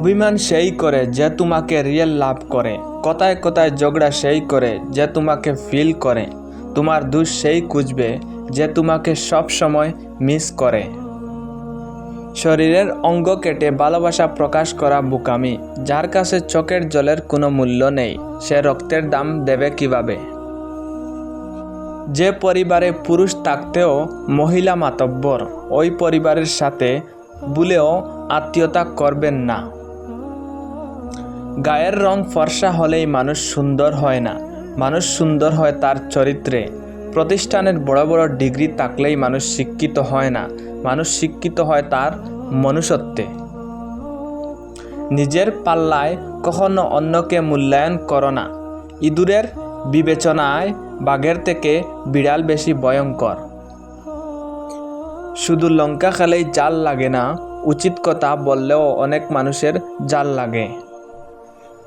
অভিমান সেই করে যে তোমাকে রিয়েল লাভ করে। কথায় কথায় ঝগড়া সেই করে যে তোমাকে ফিল করে। তোমার দোষ সেই খুঁজবে যে তোমাকে সব সময় মিস করে। শরীরের অঙ্গ কেটে ভালোবাসা প্রকাশ করা বুকামি, যার কাছে চোখের জলের কোনো মূল্য নেই, সে রক্তের দাম দেবে কীভাবে? যে পরিবারে পুরুষ থাকতেও মহিলা মাতব্বর, ওই পরিবারের সাথে ভুলেও আত্মীয়তা করবেন না। গায়ের রং ফর্সা হলেই মানুষ সুন্দর হয় না। মানুষ সুন্দর হয় তার চরিত্রে। প্রতিষ্ঠানের বড় বড় ডিগ্রি থাকলেই মানুষ শিক্ষিত হয় না। মানুষ শিক্ষিত হয় তার মনুষ্যত্বে। নিজের পাল্লায় কখনো অন্যকে মূল্যায়ন করো না। ইঁদুরের বিবেচনায় বাঘের থেকে বিড়াল বেশি ভয়ঙ্কর। শুধু লঙ্কা খেলেই জাল লাগে না, উচিত কথা বললেও অনেক মানুষের জাল লাগে।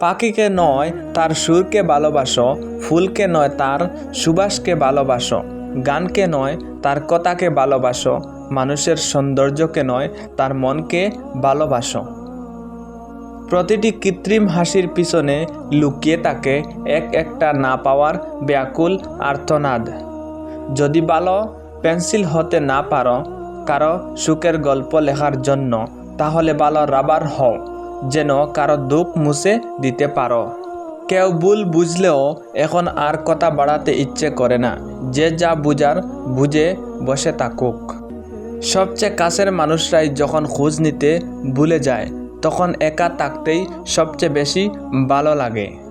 পাখিকে নয়, তার সুরকে ভালোবাসো, ফুলকে নয়, তার সুবাসকে ভালোবাসো। গানকে নয়, তার কথাকে ভালোবাসো। মানুষের সৌন্দর্যকে নয়, তার মনকে ভালোবাসো। প্রতিটি কৃত্রিম হাসির পিছনে লুকিয়ে থাকে এক একটা না পাওয়ার ব্যাকুল আর্তনাদ। যদি ভালো পেন্সিল হতে না পারো, কারও সুখের গল্প লেখার জন্য, তাহলে ভালো রাবার হও। যেন কারও দুঃখ মুছে দিতে পারো কেউ ভুল বুঝলেও এখন আর কথা বাড়াতে ইচ্ছে করে না। যে যা বুঝার বুঝে বসে থাকুক। সবচেয়ে কাছের মানুষরাই যখন খোঁজ নিতে ভুলে যায়, তখন একা থাকতেই সবচেয়ে বেশি ভালো লাগে।